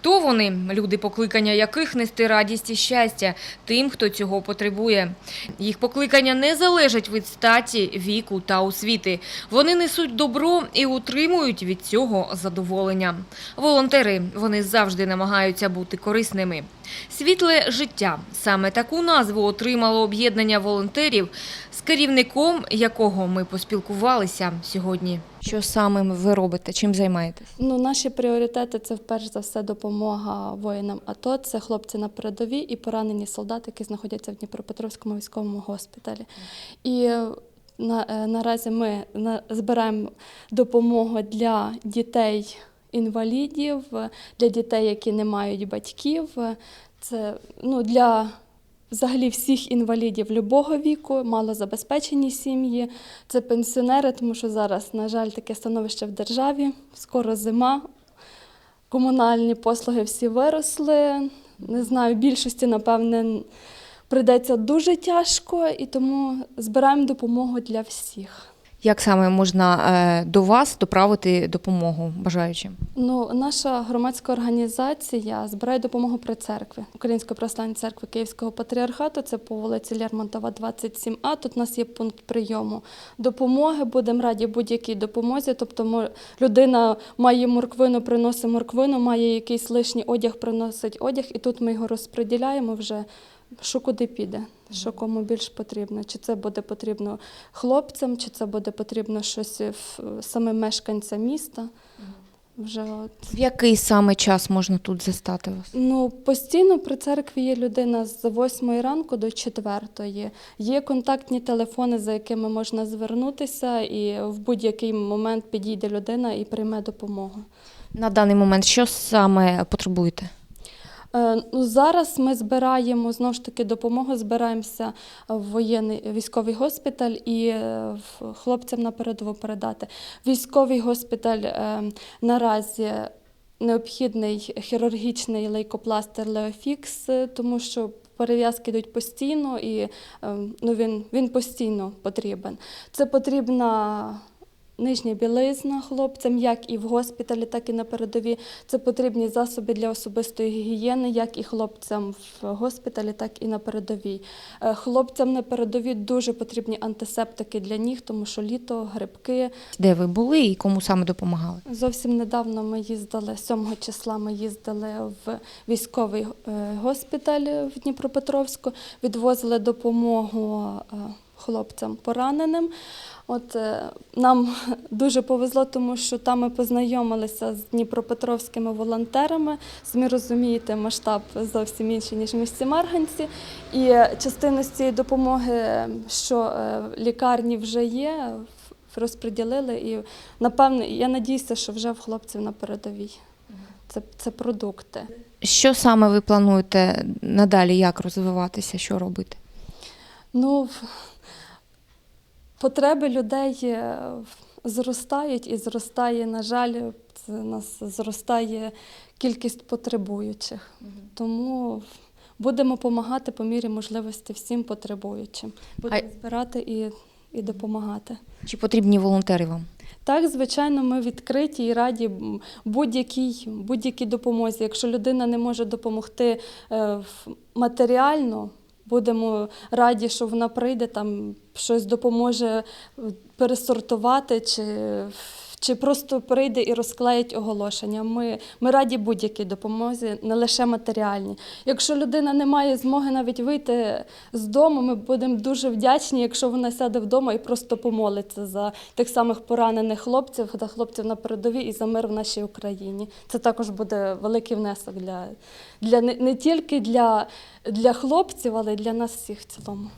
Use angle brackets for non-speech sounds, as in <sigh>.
Хто вони? Люди, покликання яких нести радість і щастя тим, хто цього потребує. Їх покликання не залежать від статі, віку та освіти. Вони несуть добро і утримують від цього задоволення. Волонтери, вони завжди намагаються бути корисними. Світле життя саме таку назву отримало об'єднання волонтерів, з керівником якого ми поспілкувалися сьогодні. Що саме ви робите? Чим займаєтесь? Ну, наші пріоритети це перш за все допомога воїнам АТО. Це хлопці на передовій і поранені солдати, які знаходяться в Дніпропетровському військовому госпіталі. І на, е, наразі ми на, збираємо допомогу для дітей. Інвалідів, для дітей, які не мають батьків, це ну, для взагалі всіх інвалідів любого віку, малозабезпечені сім'ї, це пенсіонери, тому що зараз, на жаль, таке становище в державі. Скоро зима, комунальні послуги всі виросли. Не знаю, більшості, напевне, прийдеться дуже тяжко, і тому збираємо допомогу для всіх. Як саме можна е, до вас доправити допомогу бажаючим? Ну, наша громадська організація збирає допомогу при церкві Української православної церкви Київського патріархату. Це по вулиці Лермонтова, 27А. Тут у нас є пункт прийому допомоги. Будемо раді будь-якій допомозі. Тобто, мо- людина має морквину, приносить морквину, має якийсь лишній одяг, приносить одяг, і тут ми його розподіляємо вже. Що куди піде, що кому більш потрібно. Чи це буде потрібно хлопцям, чи це буде потрібно щось в- самим мешканцям міста. Вже от. В який саме час можна тут застати вас? Ну, постійно при церкві є людина з 8 ранку до 4. Є контактні телефони, за якими можна звернутися, і в будь-який момент підійде людина і прийме допомогу. На даний момент що саме потребуєте? Е, Ну, зараз ми збираємо знову ж таки допомогу, збираємося в воєнний військовий госпіталь і е, хлопцям на передову передати. Військовий госпіталь е, наразі необхідний хірургічний лейкопластир Леофікс, тому що перев'язки йдуть постійно і ну, він, він постійно потрібен. Це потрібна Нижня білизна хлопцям, як і в госпіталі, так і на передовій. Це потрібні засоби для особистої гігієни, як і хлопцям в госпіталі, так і на передовій. Е, Хлопцям на передовій дуже потрібні антисептики для ніг, тому що літо, грибки. Де ви були і кому саме допомагали? Зовсім недавно ми їздили, 7 числа ми їздили в військовий е, госпіталь в Дніпропетровську, відвозили допомогу е, хлопцям пораненим. От е, нам <laughs> дуже повезло, тому що там ми познайомилися з дніпропетровськими волонтерами. Самі розумієте, масштаб зовсім інший, ніж в місті Марганці. І частину з цієї допомоги, що е, лікарні вже є, розподілили. І напевно, я надіюся, що вже в хлопців на передовій. Це, це продукти. Що саме ви плануєте надалі, як розвиватися, що робити? Ну, потреби людей е, зростають і зростає, на жаль, це у нас зростає кількість потребуючих. Тому будемо допомагати по мірі можливості всім потребуючим. Будемо збирати і, і допомагати. Чи потрібні волонтери вам? Так, звичайно, ми відкриті і раді будь-якій будь-якій допомозі. Якщо людина не може допомогти е, в- матеріально, будемо раді, що вона прийде, там щось допоможе е, пересортувати чи, чи просто прийде і розклеїть оголошення. Ми, ми раді будь-якій допомозі, не лише матеріальній. Якщо людина не має змоги навіть вийти з дому, ми будемо дуже вдячні, якщо вона сяде вдома і просто помолиться за тих самих поранених хлопців та хлопців на передовій і за мир в нашій Україні. Це також буде великий внесок для, для не, не тільки для, для хлопців, але й для нас всіх в цілому.